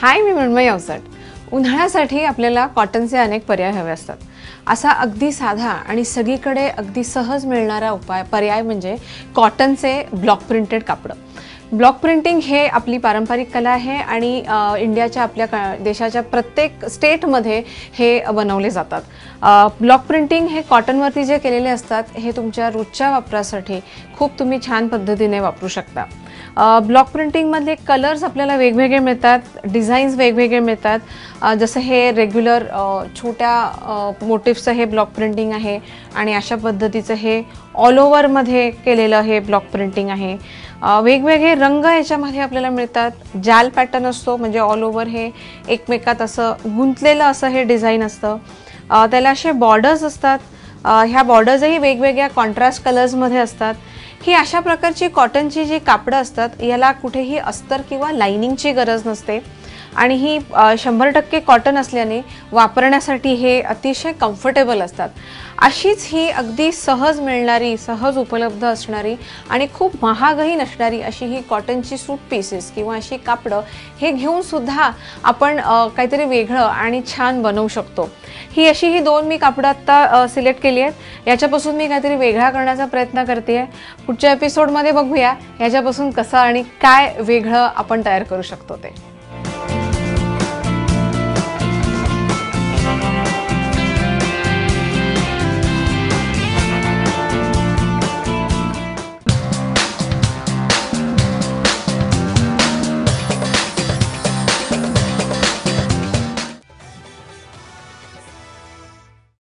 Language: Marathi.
हाय मी मृण्मय अवसट. उन्हाळ्यासाठी आपल्याला कॉटनचे अनेक पर्याय हवे असतात. असा अगदी साधा आणि सगळीकडे अगदी सहज मिळणारा उपाय पर्याय म्हणजे कॉटनचे ब्लॉक प्रिंटेड कापडं. ब्लॉक प्रिंटिंग हे आपली पारंपरिक कला आहे आणि इंडियाच्या आपल्या का देशाच्या प्रत्येक स्टेटमध्ये हे बनवले जातात. ब्लॉक प्रिंटिंग हे कॉटनवरती जे केलेले असतात हे तुमच्या रोजच्या वापरासाठी खूप तुम्ही छान पद्धतीने वापरू शकता. ब्लॉक प्रिंटिंगमधले कलर्स आपल्याला वेगवेगळे मिळतात डिझाईन्स वेगवेगळे मिळतात. जसं हे रेग्युलर छोट्या मोटिव्सचं हे ब्लॉक प्रिंटिंग आहे आणि अशा पद्धतीचं हे ऑल ओव्हरमध्ये केलेलं हे ब्लॉक प्रिंटिंग आहे. वेगवेगळे रंग याच्यामध्ये आपल्याला मिळतात. जाल पॅटर्न असतो म्हणजे ऑल ओव्हर हे एकमेकात असं गुंतलेलं असं हे डिझाईन असतं. त्याला असे बॉर्डर्स असतात. ह्या बॉर्डर्सही वेगवेगळ्या कॉन्ट्रास्ट कलर्समध्ये असतात. ही अशा प्रकारची कॉटनची जी कापडं असतात याला कुठेही अस्तर किंवा लाइनिंगची गरज नसते. आणि ही शंभर टक्के कॉटन असल्याने वापरण्यासाठी हे अतिशय कम्फर्टेबल असतात. अशीच ही अगदी सहज मिळणारी सहज उपलब्ध असणारी आणि खूप महागही नसणारी अशी ही कॉटनची सूट पीसेस किंवा अशी कापडं हे घेऊन सुद्धा आपण काहीतरी वेगळं आणि छान बनवू शकतो. ही अशी ही दोन मी कापडं आत्ता सिलेक्ट केली आहेत. याच्यापासून मी काहीतरी वेगळा करण्याचा प्रयत्न करते आहे पुढच्या एपिसोडमध्ये बघूया याच्यापासून कसं आणि काय वेगळं आपण तयार करू शकतो ते.